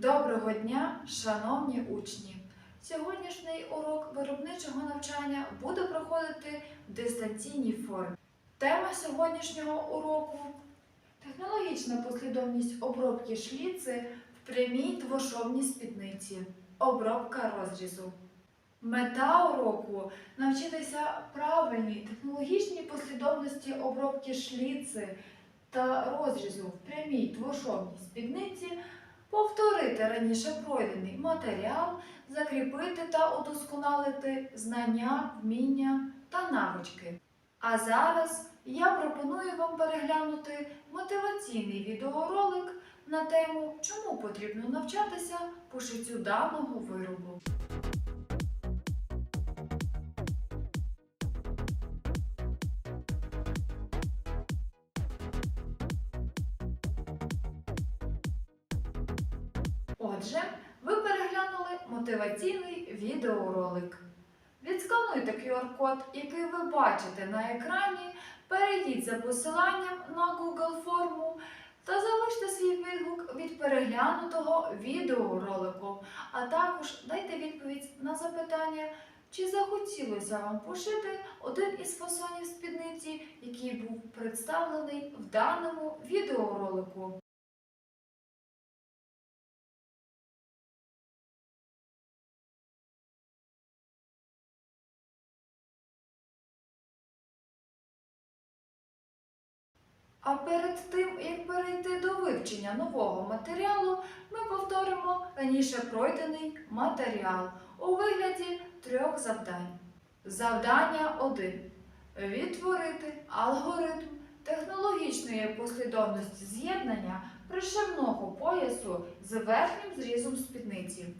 Доброго дня, шановні учні! Сьогоднішній урок виробничого навчання буде проходити в дистанційній формі. Тема сьогоднішнього уроку технологічна послідовність обробки шліци в прямій двошовній спідниці. Обробка розрізу. Мета уроку навчитися правильній технологічній послідовності обробки шліци та розрізу в прямій двошовній спідниці повторити раніше пройдений матеріал, закріпити та удосконалити знання, вміння та навички. А зараз я пропоную вам переглянути мотиваційний відеоролик на тему, чому потрібно навчатися пошиттю даного виробу. Отже, ви переглянули мотиваційний відеоролик. Відскануйте QR-код, який ви бачите на екрані, перейдіть за посиланням на Google форму та залиште свій відгук від переглянутого відеоролику, а також дайте відповідь на запитання, чи захотілося вам пошити один із фасонів спідниці, який був представлений в даному відеоролику. А перед тим, як перейти до вивчення нового матеріалу, ми повторимо раніше пройдений матеріал у вигляді трьох завдань. Завдання 1. Відтворити алгоритм технологічної послідовності з'єднання пришивного поясу з верхнім зрізом спідниці.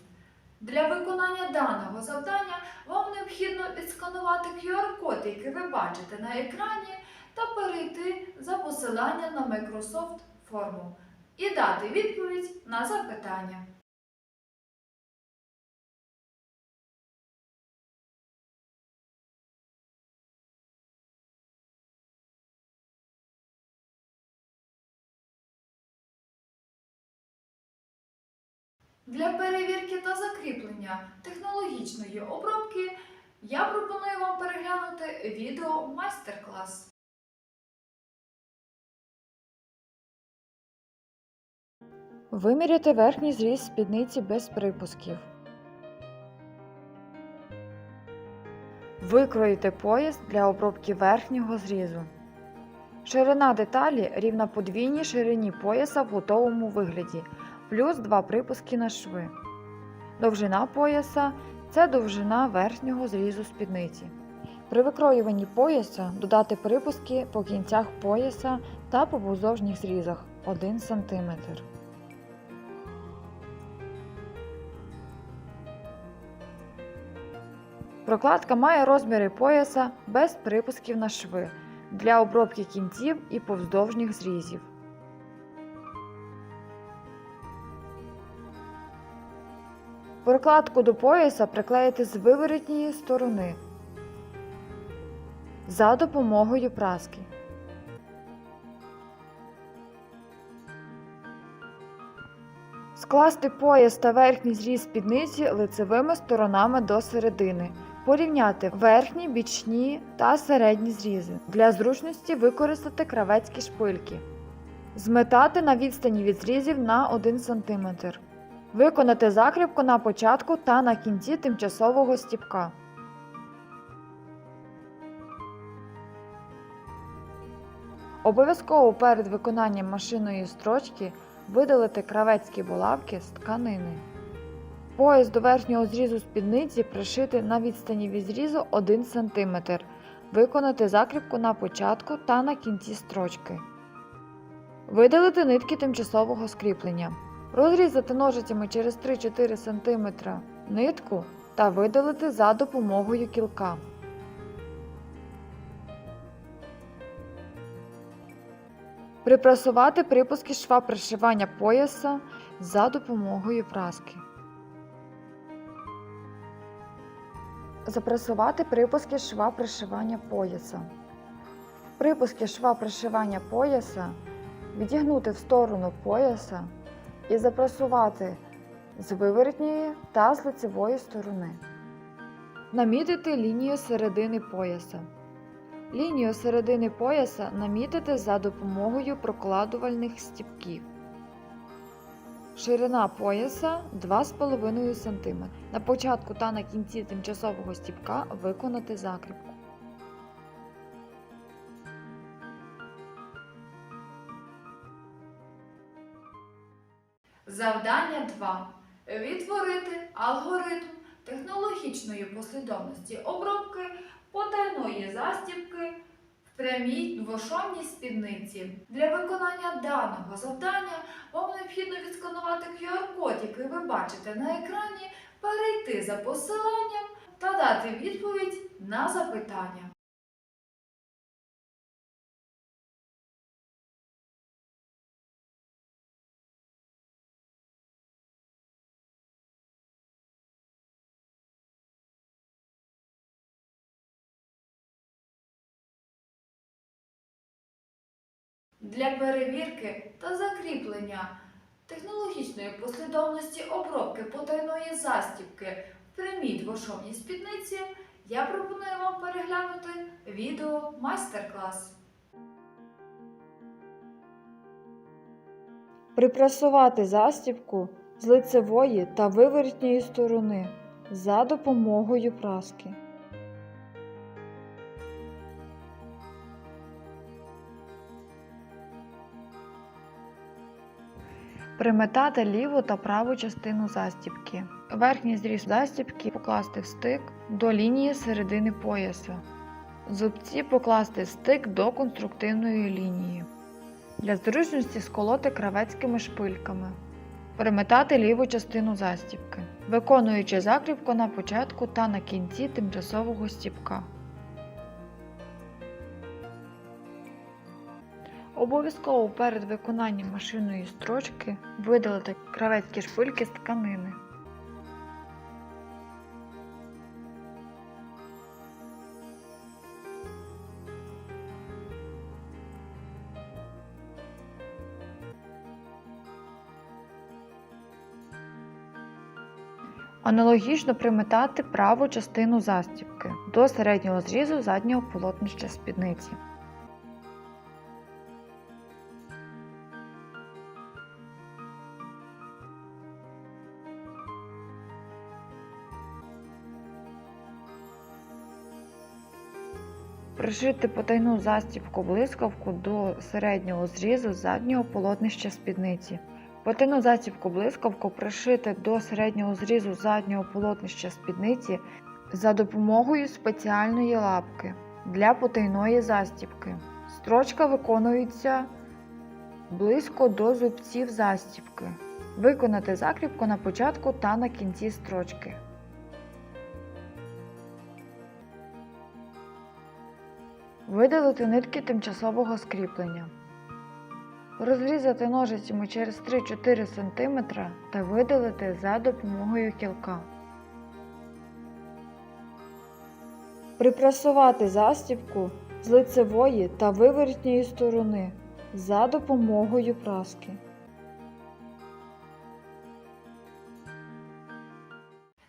Для виконання даного завдання вам необхідно відсканувати QR-код, який ви бачите на екрані, та перейти за посиланням на Microsoft форму і дати відповідь на запитання. Для перевірки та закріплення технологічної обробки я пропоную вам переглянути відео майстер-клас. Виміряти верхній зріз спідниці без припусків. Викроїти пояс для обробки верхнього зрізу. Ширина деталі рівна подвійній ширині пояса в готовому вигляді, плюс 2 припуски на шви. Довжина пояса це довжина верхнього зрізу спідниці. При викроюванні пояса додати припуски по кінцях пояса та по вздовжніх зрізах 1 см. Прокладка має розміри пояса без припусків на шви для обробки кінців і повздовжніх зрізів. Прокладку до пояса приклеїти з виворотньої сторони за допомогою праски. Скласти пояс та верхній зріз спідниці лицевими сторонами до середини. Порівняти верхні, бічні та середні зрізи. Для зручності використати кравецькі шпильки. Зметати на відстані від зрізів на 1 см. Виконати закріпку на початку та на кінці тимчасового стіпка. Обов'язково перед виконанням машинної строчки видалити кравецькі булавки з тканини. Пояс до верхнього зрізу спідниці пришити на відстані від зрізу 1 см. Виконати закріпку на початку та на кінці строчки. Видалити нитки тимчасового скріплення. Розрізати ножицями через 3-4 см нитку та видалити за допомогою кілка. Припрасувати припуски шва пришивання пояса за допомогою праски. Запресувати припуски шва пришивання пояса. Припуски шва пришивання пояса відігнути в сторону пояса і запресувати з виворотньої та з лицевої сторони. Намітити лінію середини пояса. Лінію середини пояса намітити за допомогою прокладувальних стіпків. Ширина пояса 2,5 см. На початку та на кінці тимчасового стіпка виконати закріпку. Завдання 2. Відтворити алгоритм технологічної послідовності обробки потайної застібки прямій двошовній спідниці. Для виконання даного завдання вам необхідно відсканувати QR-код, який ви бачите на екрані, перейти за посиланням та дати відповідь на запитання. Для перевірки та закріплення технологічної послідовності обробки потайної застібки в прямій двошовній спідниці я пропоную вам переглянути відео майстер-клас. Припрасувати застібку з лицевої та виворотньої сторони за допомогою праски. Приметати ліву та праву частину застібки. Верхній зріз застібки покласти в стик до лінії середини пояса. Зубці покласти в стик до конструктивної лінії. Для зручності сколоти кравецькими шпильками. Переметати ліву частину застібки, виконуючи закріпку на початку та на кінці тимчасового стіпка. Обов'язково перед виконанням машинної строчки видалити кравецькі шпильки з тканини. Аналогічно приметати праву частину застібки до середнього зрізу заднього полотнища спідниці. Пришити потайну застібку блискавку до середнього зрізу заднього полотнища спідниці. Потайну застібку блискавку пришити до середнього зрізу заднього полотнища спідниці за допомогою спеціальної лапки для потайної застібки. Строчка виконується близько до зубців застібки. Виконати закріпку на початку та на кінці строчки. Видалити нитки тимчасового скріплення. Розрізати ножицями через 3-4 см та видалити за допомогою кілка. Припрасувати застібку з лицевої та виворотньої сторони за допомогою праски.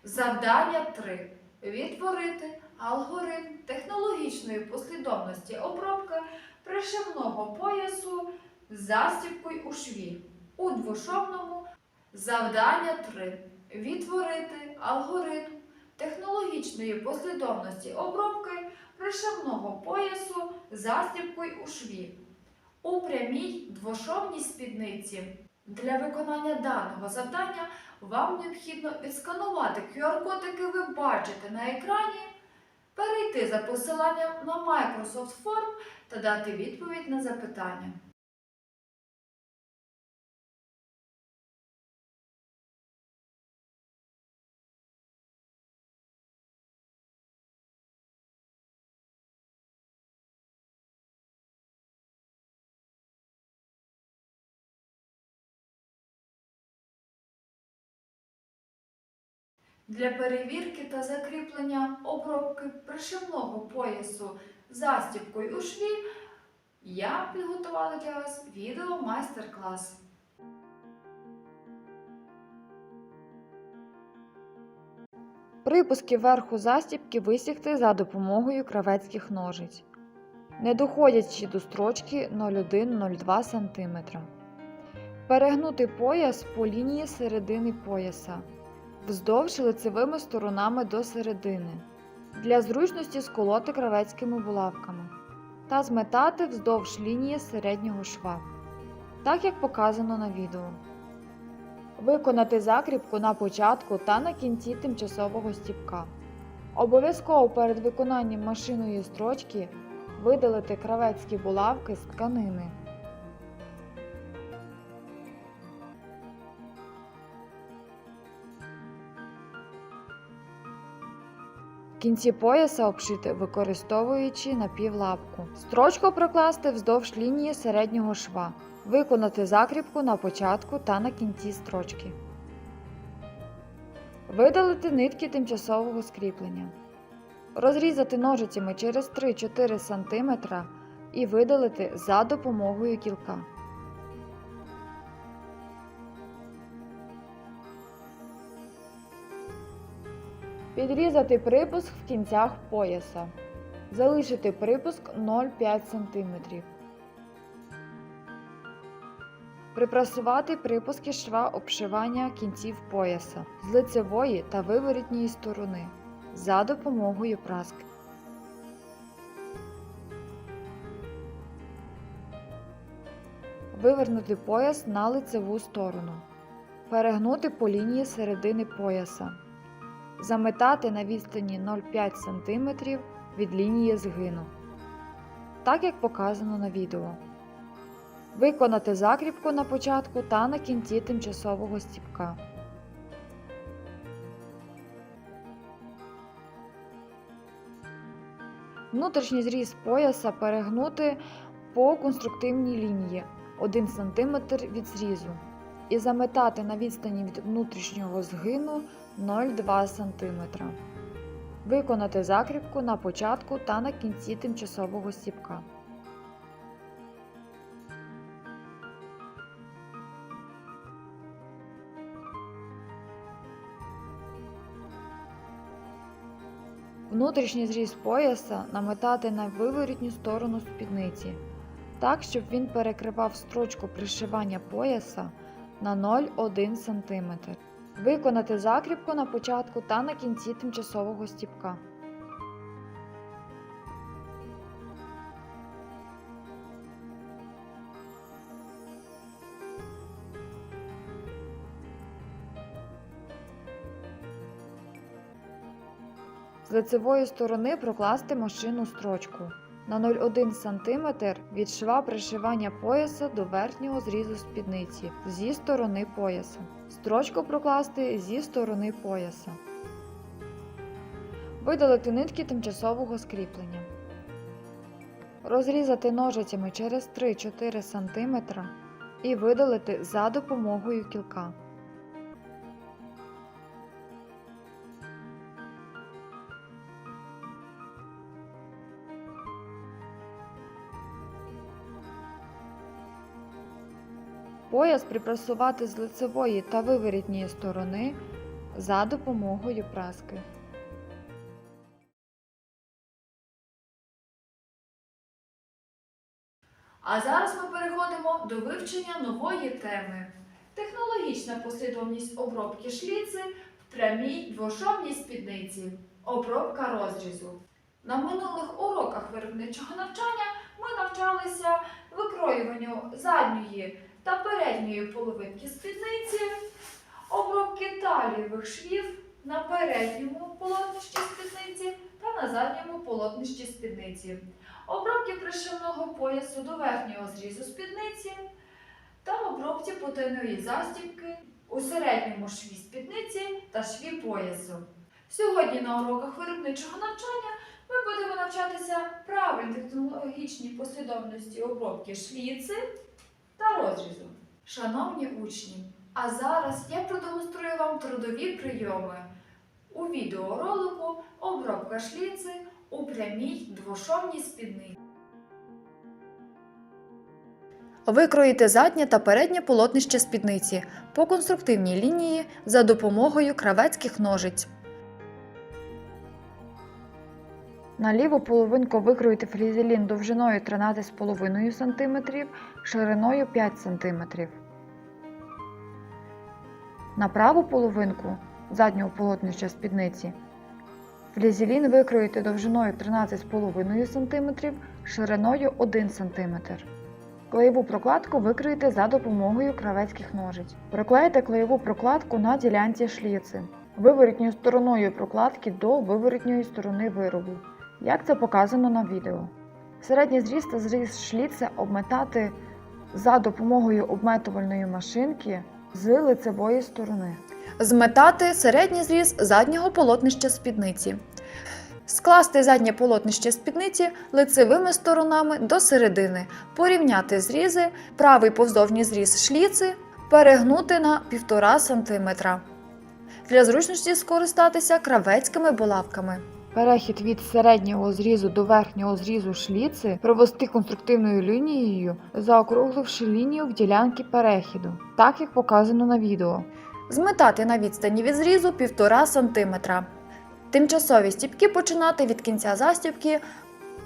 Завдання 3. Відтворити алгоритм технологічної послідовності обробки пришивного поясу з застібкою у шві у двошовному. Завдання 3. Відтворити алгоритм технологічної послідовності обробки пришивного поясу з застібкою у шві у прямій двошовній спідниці. Для виконання даного завдання вам необхідно відсканувати QR-код, який ви бачите на екрані, перейти за посиланням на Microsoft Form та дати відповідь на запитання. Для перевірки та закріплення обробки пришивного поясу застібкою у шві я підготувала для вас відео майстер-клас. Припуски верху застібки висікти за допомогою кравецьких ножиць, не доходячи до строчки 0,1-0,2 см. Перегнути пояс по лінії середини пояса, вздовж лицевими сторонами до середини, для зручності сколоти кравецькими булавками та зметати вздовж лінії середнього шва, так як показано на відео. Виконати закріпку на початку та на кінці тимчасового стіпка. Обов'язково перед виконанням машинної строчки видалити кравецькі булавки з тканини. Кінці пояса обшити, використовуючи напівлапку. Строчку прокласти вздовж лінії середнього шва. Виконати закріпку на початку та на кінці строчки. Видалити нитки тимчасового скріплення. Розрізати ножицями через 3-4 см і видалити за допомогою кілка. Підрізати припуск в кінцях пояса. Залишити припуск 0,5 см. Припрасувати припуски шва обшивання кінців пояса з лицевої та виворітньої сторони за допомогою праски. Вивернути пояс на лицеву сторону. Перегнути по лінії середини пояса. Заметати на відстані 0,5 см від лінії згину. Так як показано на відео. Виконати закріпку на початку та на кінці тимчасового стіпка. Внутрішній зріз пояса перегнути по конструктивній лінії 1 см від зрізу і заметати на відстані від внутрішнього згину 0,2 см. Виконати закріпку на початку та на кінці тимчасового стіпка. Внутрішній зріз пояса наметати на виворітню сторону спідниці, так, щоб він перекривав строчку пришивання пояса на 0,1 см. Виконати закріпку на початку та на кінці тимчасового стіпка. З лицевої сторони прокласти машину строчку на 0,1 см від шва пришивання пояса до верхнього зрізу спідниці зі сторони пояса. Строчку прокласти зі сторони пояса. Видалити нитки тимчасового скріплення. Розрізати ножицями через 3-4 см і видалити за допомогою кілка. Пояс припрасувати з лицевої та виворітньої сторони за допомогою праски. А зараз ми переходимо до вивчення нової теми. Технологічна послідовність обробки шліци в прямій двошовній спідниці. Обробка розрізу. На минулих уроках виробничого навчання ми навчалися викроюванню задньої та передньої половинки спідниці, обробки талієвих швів на передньому полотнищі спідниці та на задньому полотнищі спідниці обробки пришивного поясу до верхнього зрізу спідниці та обробці потайної застібки у середньому шві спідниці та шві поясу. Сьогодні на уроках виробничого навчання ми будемо навчатися правильній технологічній послідовності обробки шліци та розрізу. Шановні учні, а зараз я продемонструю вам трудові прийоми у відеоролику обробка шліци у прямій двошовній спідниці. Викроїти заднє та переднє полотнище спідниці по конструктивній лінії за допомогою кравецьких ножиць. На ліву половинку викроїти флізелін довжиною 13,5 см, шириною 5 см. На праву половинку заднього полотнища спідниці флізелін викроїти довжиною 13,5 см, шириною 1 см. Клеєву прокладку викриєте за допомогою кравецьких ножиць. Приклеїте клеєву прокладку на ділянці шліци, виворітньою стороною прокладки до виворітньої сторони виробу, як це показано на відео. Середній зріз та зріз шліци обметати за допомогою обметувальної машинки з лицевої сторони. Зметати середній зріз заднього полотнища спідниці. Скласти заднє полотнище спідниці лицевими сторонами до середини, порівняти зрізи, правий повздовжній зріз шліци, перегнути на 1,5 см. Для зручності скористатися кравецькими булавками. Перехід від середнього зрізу до верхнього зрізу шліци провести конструктивною лінією, заокругливши лінію в ділянки перехіду, так як показано на відео. Зметати на відстані від зрізу 1,5 см. Тимчасові стіпки починати від кінця застіпки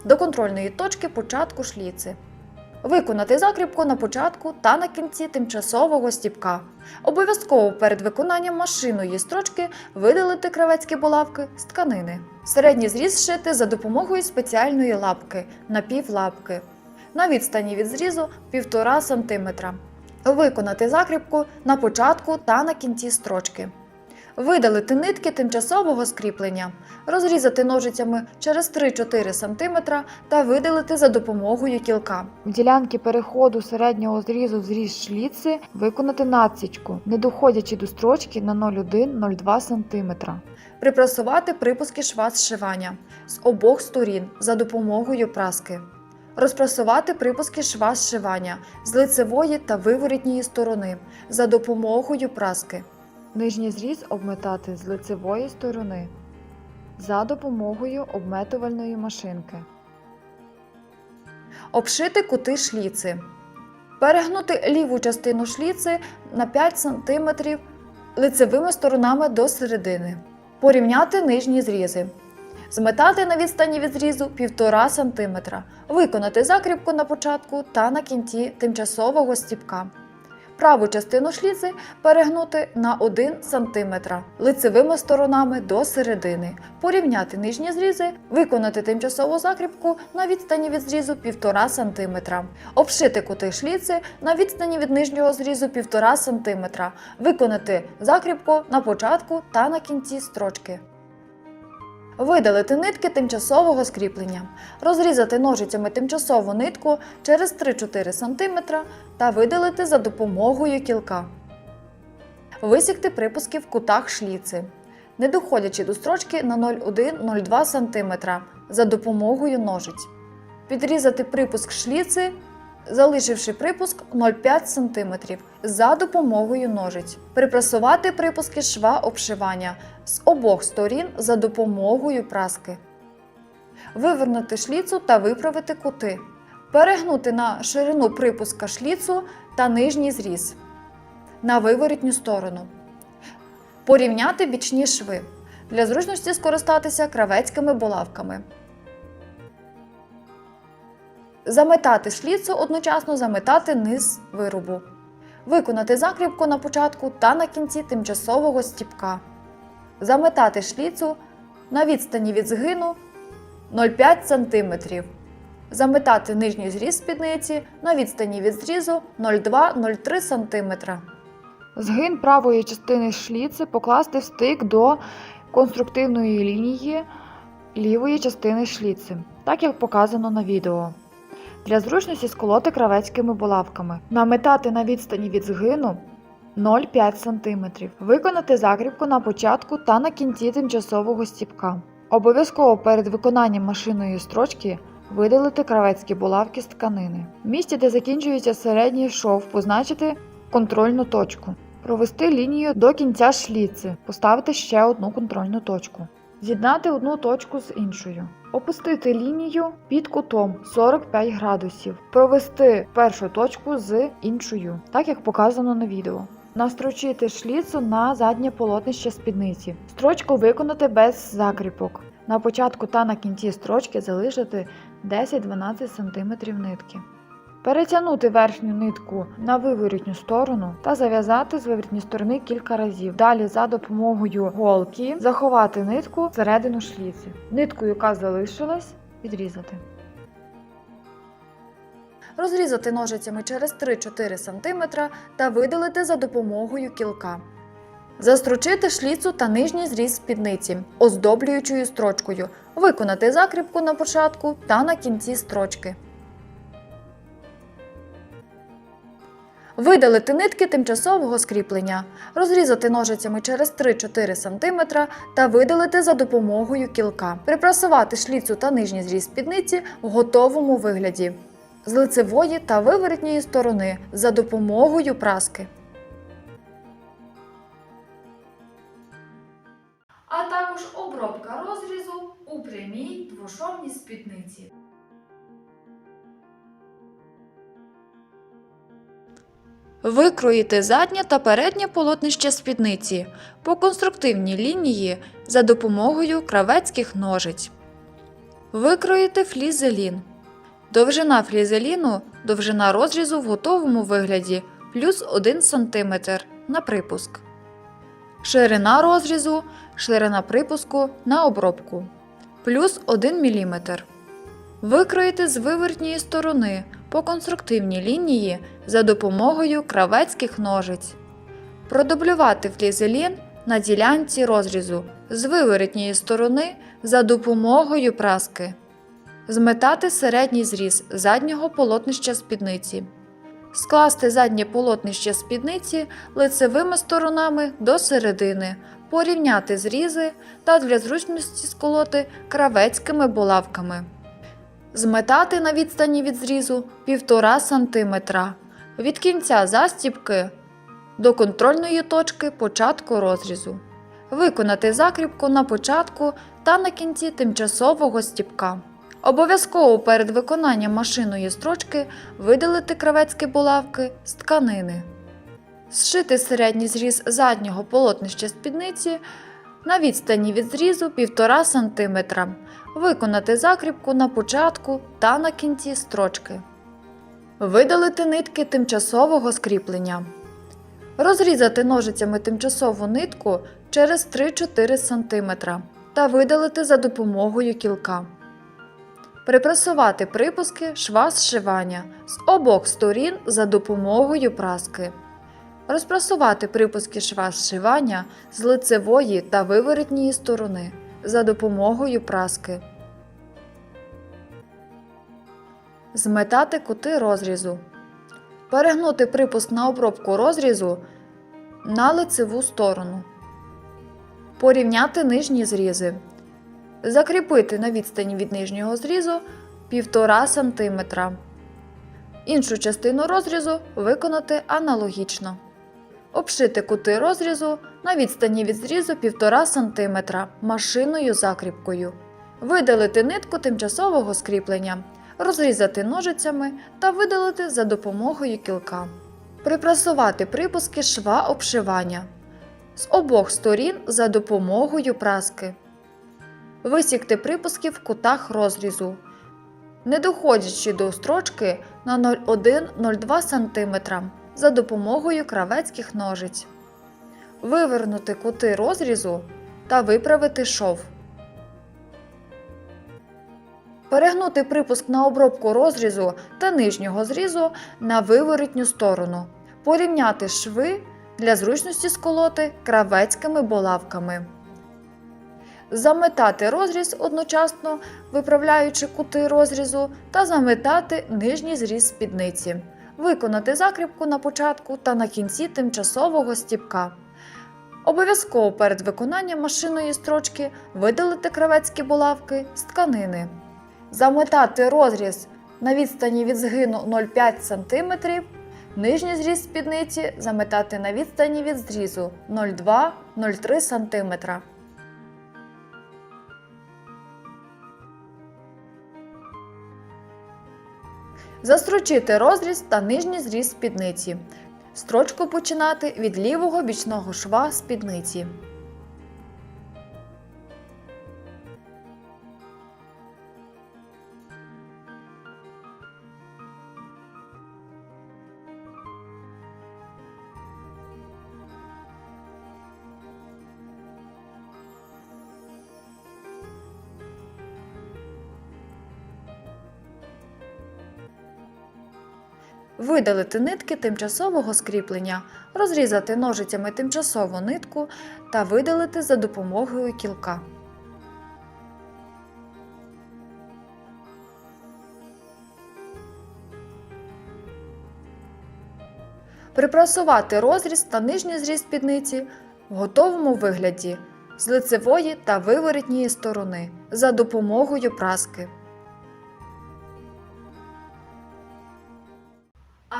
до контрольної точки початку шліци. Виконати закріпку на початку та на кінці тимчасового стіпка. Обов'язково перед виконанням машинної строчки видалити кравецькі булавки з тканини. Середній зріз шити за допомогою спеціальної лапки напівлапки на відстані від зрізу 1,5 см. Виконати закріпку на початку та на кінці строчки. Видалити нитки тимчасового скріплення, розрізати ножицями через 3-4 см та видалити за допомогою кілка. В ділянки переходу середнього зрізу в зріз шліци виконати надсічку, не доходячи до строчки на 0,1-0,2 см. Припрасувати припуски шва зшивання з обох сторін за допомогою праски. Розпрасувати припуски шва зшивання з лицевої та виворітньої сторони за допомогою праски. Нижній зріз обметати з лицевої сторони за допомогою обметувальної машинки. Обшити кути шліци. Перегнути ліву частину шліци на 5 см лицевими сторонами до середини. Порівняти нижні зрізи. Зметати на відстані від зрізу 1,5 см. Виконати закріпку на початку та на кінці тимчасового стіпка. Праву частину шліци перегнути на 1 см лицевими сторонами до середини, порівняти нижні зрізи, виконати тимчасову закріпку на відстані від зрізу 1,5 см, обшити кути шліци на відстані від нижнього зрізу 1,5 см, виконати закріпку на початку та на кінці строчки. Видалити нитки тимчасового скріплення, розрізати ножицями тимчасову нитку через 3-4 см та видалити за допомогою кілка. Висікти припуски в кутах шліци, не доходячи до строчки на 0,1-0,2 см за допомогою ножиць. Підрізати припуск шліци, залишивши припуск 0,5 см за допомогою ножиць. Припрасувати припуски шва обшивання з обох сторін за допомогою праски. Вивернути шліцу та виправити кути. Перегнути на ширину припуска шліцу та нижній зріз на виворітню сторону. Порівняти бічні шви. Для зручності скористатися кравецькими булавками. Заметати шліцу одночасно заметати низ виробу. Виконати закріпку на початку та на кінці тимчасового стіпка. Заметати шліцу на відстані від згину 0,5 см. Заметати нижній зріз спідниці на відстані від зрізу 0,2-0,3 см. Згин правої частини шліци покласти в стик до конструктивної лінії лівої частини шліци, так як показано на відео. Для зручності сколоти кравецькими булавками. Наметати на відстані від згину 0,5 см. Виконати закріпку на початку та на кінці тимчасового стіпка. Обов'язково перед виконанням машинної строчки видалити кравецькі булавки з тканини. В місці, де закінчується середній шов, позначити контрольну точку. Провести лінію до кінця шліци, поставити ще одну контрольну точку. З'єднати одну точку з іншою. Опустити лінію під кутом 45 градусів. Провести першу точку з іншою, так як показано на відео. Настрочити шліцу на заднє полотнище спідниці. Строчку виконати без закріпок. На початку та на кінці строчки залишити 10-12 см нитки. Перетягнути верхню нитку на виворітню сторону та зав'язати з виворітньої сторони кілька разів. Далі за допомогою голки заховати нитку всередину шліці. Нитку, яка залишилась, відрізати. Розрізати ножицями через 3-4 см та видалити за допомогою кілка. Застрочити шліцу та нижній зріз спідниці, оздоблюючою строчкою. Виконати закріпку на початку та на кінці строчки. Видалити нитки тимчасового скріплення. Розрізати ножицями через 3-4 см та видалити за допомогою кілка. Припрасувати шліцу та нижній зріз спідниці в готовому вигляді з лицевої та виворотньої сторони за допомогою праски. А також обробка розрізу у прямій двошовній спідниці. Викроїти заднє та переднє полотнище спідниці по конструктивній лінії за допомогою кравецьких ножиць. Викроїти флізелін. Довжина флізеліну – довжина розрізу в готовому вигляді плюс 1 см на припуск. Ширина розрізу – ширина припуску на обробку плюс 1 мм. Викроїти з вивертньої сторони по конструктивній лінії за допомогою кравецьких ножиць. Продублювати флізелін на ділянці розрізу з виворотньої сторони за допомогою праски. Зметати середній зріз заднього полотнища спідниці. Скласти заднє полотнище спідниці лицевими сторонами до середини, порівняти зрізи та для зручності сколоти кравецькими булавками. Зметати на відстані від зрізу 1,5 см від кінця застібки до контрольної точки початку розрізу. Виконати закріпку на початку та на кінці тимчасового стібка. Обов'язково перед виконанням машинної строчки видалити кравецькі булавки з тканини. Зшити середній зріз заднього полотнища спідниці на відстані від зрізу 1,5 см. Виконати закріпку на початку та на кінці строчки. Видалити нитки тимчасового скріплення. Розрізати ножицями тимчасову нитку через 3-4 см та видалити за допомогою кілка. Припресувати припуски шва зшивання з обох сторін за допомогою праски. Розпрасувати припуски шва зшивання з лицевої та виворотньої сторони за допомогою праски. Зметати кути розрізу. Перегнути припуск на обробку розрізу на лицеву сторону. Порівняти нижні зрізи. Закріпити на відстані від нижнього зрізу 1,5 см. Іншу частину розрізу виконати аналогічно. Обшити кути розрізу на відстані від зрізу 1,5 см машинною закріпкою. Видалити нитку тимчасового скріплення, розрізати ножицями та видалити за допомогою кілка. Припрасувати припуски шва обшивання з обох сторін за допомогою праски. Висікти припуски в кутах розрізу, не доходячи до строчки на 0,1-0,2 см за допомогою кравецьких ножиць. Вивернути кути розрізу та виправити шов. Перегнути припуск на обробку розрізу та нижнього зрізу на виворотню сторону. Порівняти шви для зручності сколоти кравецькими булавками. Заметати розріз одночасно, виправляючи кути розрізу, та заметати нижній зріз спідниці. Виконати закріпку на початку та на кінці тимчасового стібка. Обов'язково перед виконанням машинної строчки видалити кравецькі булавки з тканини. Заметати розріз на відстані від згину 0,5 см. Нижній зріз спідниці заметати на відстані від зрізу 0,2-0,3 см. Застрочити розріз та нижній зріз спідниці. Строчку починати від лівого бічного шва спідниці. Видалити нитки тимчасового скріплення, розрізати ножицями тимчасову нитку та видалити за допомогою кілка. Припрасувати розріз та нижній зріз спідниці в готовому вигляді з лицевої та виворітньої сторони за допомогою праски.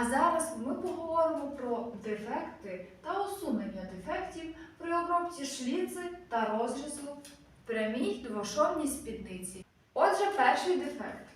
А зараз ми поговоримо про дефекти та усунення дефектів при обробці шліци та розрізу прямій двошовній спідниці. Отже, перший дефект.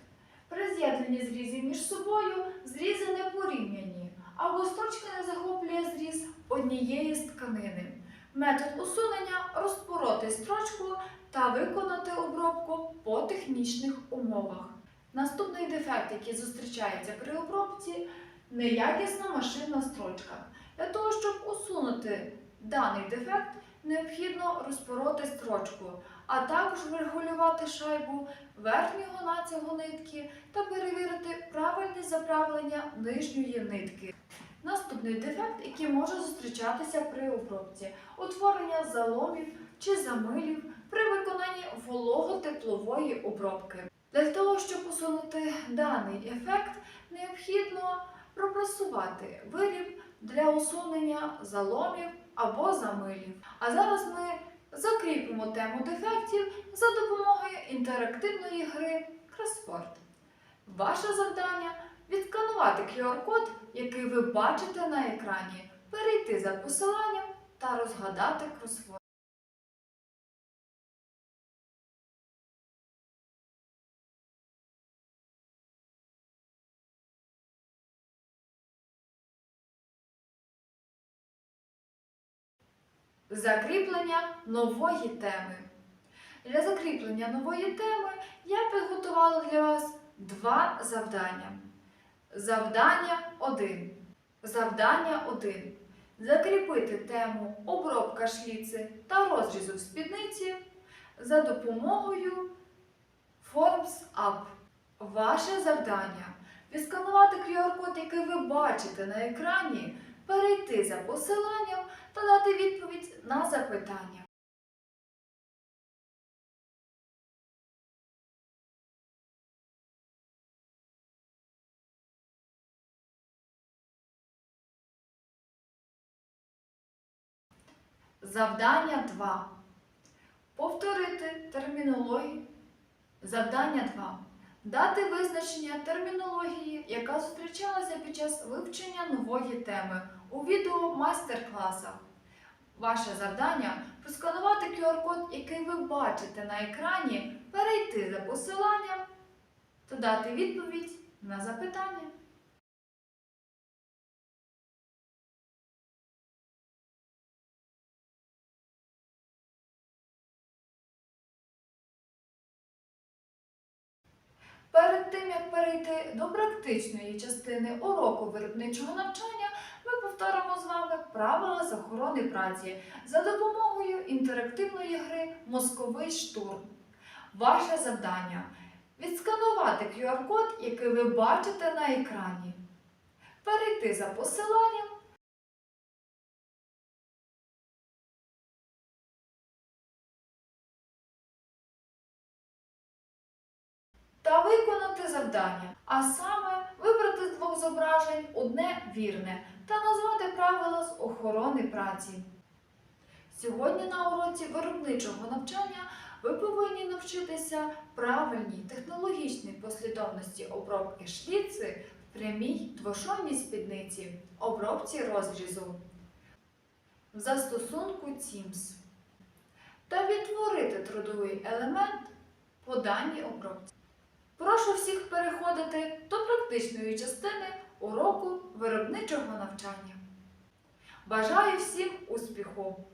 При з'єднанні зрізів між собою зрізи не порівняні, або строчка не захоплює зріз однієї з тканини. Метод усунення розпороти строчку та виконати обробку по технічних умовах. Наступний дефект, який зустрічається при обробці, неякісна машинна строчка. Для того, щоб усунути даний дефект, необхідно розпороти строчку, а також врегулювати шайбу верхнього нацягу нитки та перевірити правильність заправлення нижньої нитки. Наступний дефект, який може зустрічатися при обробці утворення заломів чи замилів при виконанні волого-теплової обробки. Для того, щоб усунути даний ефект, необхідно пропрасувати виріб для усунення заломів або замилів. А зараз ми закріпимо тему дефектів за допомогою інтерактивної гри Кросфорд. Ваше завдання відсканувати QR-код, який ви бачите на екрані, перейти за посиланням та розгадати кросворд. Закріплення нової теми. Для закріплення нової теми я підготувала для вас два завдання. Завдання 1. Завдання 1. Закріпити тему обробка шліци та розрізу спідниці за допомогою Forms Up. Ваше завдання відсканувати QR-код, який ви бачите на екрані, перейти за посиланням та дати відповідь на запитання. Завдання 2. Повторити термінологію. Завдання 2. Дати визначення термінології, яка зустрічалася під час вивчення нової теми у відео майстер-класах. Ваше завдання просканувати QR-код, який ви бачите на екрані, перейти за посиланням та дати відповідь на запитання. Перед тим, як перейти до практичної частини уроку виробничого навчання, ми повторимо з вами правила з охорони праці за допомогою інтерактивної гри Мозковий штурм. Ваше завдання відсканувати QR-код, який ви бачите на екрані, перейти за посиланням. Та виконати завдання, а саме вибрати з двох зображень одне вірне та назвати правила з охорони праці. Сьогодні на уроці виробничого навчання ви повинні навчитися правильній технологічній послідовності обробки шліци в прямій двошовній спідниці, обробці розрізу в застосунку TIMS та відтворити трудовий елемент по даній обробці. Прошу всіх переходити до практичної частини уроку виробничого навчання. Бажаю всім успіху!